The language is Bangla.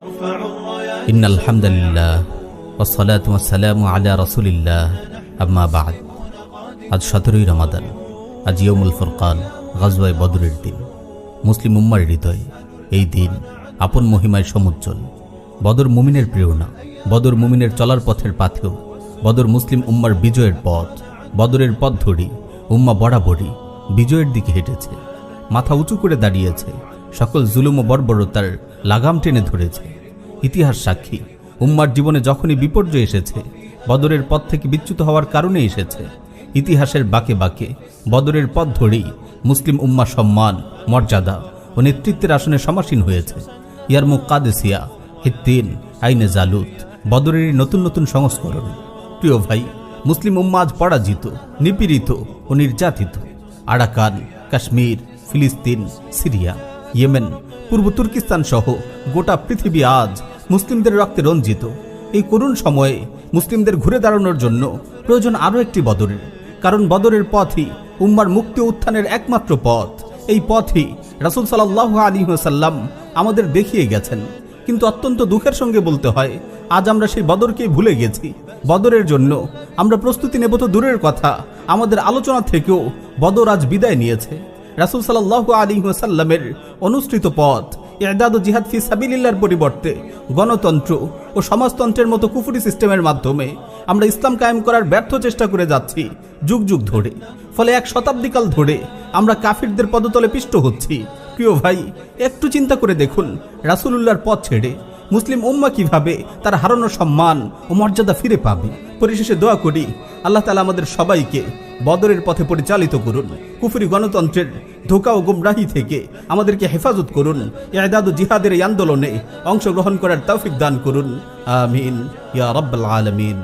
ان الحمد لله والصلاه والسلام على আলা الله. اما بعد, আজ সতেরোই রমাদান। আজ ইয়মুল ফরকান গাজওয়াই বদরের দিন। মুসলিম উম্মার হৃদয় এই দিন আপন মহিমায় সমুজ্জ্বল। বদর মুমিনের প্রেরণা, বদর মুমিনের চলার পথের পাথেও, বদর মুসলিম উম্মার বিজয়ের পথ, বদরের পথ ধরি, উম্মা বরাবরই বিজয়ের দিকে হেঁটেছে। মাথা উঁচু করে দাঁড়িয়েছে সকল জুলুম ও বর্বরতার লাগাম টেনে ধরেছে। ইতিহাস সাক্ষী, উম্মার জীবনে যখনই বিপর্যয় এসেছে, বদরের পথ থেকে বিচ্যুত হওয়ার কারণে এসেছে। ইতিহাসের বাকে বাকে, বদরের পথ ধরেই মুসলিম উম্মা সম্মান, মর্যাদা ও নেতৃত্বের আসনে সমাসীন হয়েছে। ইয়ারমুক কাদেসিয়া হিদ্দিন আইনে জালুত, বদরেরই নতুন নতুন সংস্করণ। প্রিয় ভাই, মুসলিম উম্মা আজ পরাজিত, নিপীড়িত ও নির্যাতিত। আরাকান, কাশ্মীর, ফিলিস্তিন, সিরিয়া। ইয়েমেন, পূর্ব তুর্কিস্তান সহ গোটা পৃথিবী আজ মুসলিমদের রক্তে রঞ্জিত। এই করুণ সময়ে মুসলিমদের ঘুরে দাঁড়ানোর জন্য প্রয়োজন আরও একটি বদরের কারণ বদরের পথই উম্মার মুক্তি উত্থানের একমাত্র পথ। এই পথই রাসুল সাল্লাহ আলী সাল্লাম আমাদের দেখিয়ে গেছেন। কিন্তু অত্যন্ত দুঃখের সঙ্গে বলতে হয়, আজ আমরা সেই বদরকে ভুলে গেছি। বদরের জন্য আমরা প্রস্তুতি নেব তো দূরের কথা, আমাদের আলোচনা থেকেও বদর আজ বিদায় নিয়েছে। রাসুল সাল্লাহ আলী সাল্লামের অনুসৃত পথ এদাদ ও জিহাদ ফি সাবিলিল্লার পরিবর্তে গণতন্ত্র ও সমাজতন্ত্রের মতো কুফুরি সিস্টেমের মাধ্যমে আমরা ইসলাম কায়েম করার ব্যর্থ চেষ্টা করে যাচ্ছি যুগ যুগ ধরে। ফলে এক শতাব্দীকাল ধরে আমরা কাফিরদের পদতলে পিষ্ট হচ্ছি। প্রিয় ভাই, একটু চিন্তা করে দেখুন, রাসুলুল্লাহর পথ ছেড়ে মুসলিম উম্মা কীভাবে তার হারানো সম্মান ও মর্যাদা ফিরে পাবে? পরিশেষে দোয়া করি, আল্লাহ তালা আমাদের সবাইকে বদরের পথে পরিচালিত করুন। কুফুরি গণতন্ত্রের ধোকা ও গুমরাহি থেকে আমাদেরকে হেফাজত করুন। এদাদ জিহাদের এই আন্দোলনে অংশগ্রহণ করার তৌফিক দান করুন। আমিন। ইয়া রব্বাল আলমিন।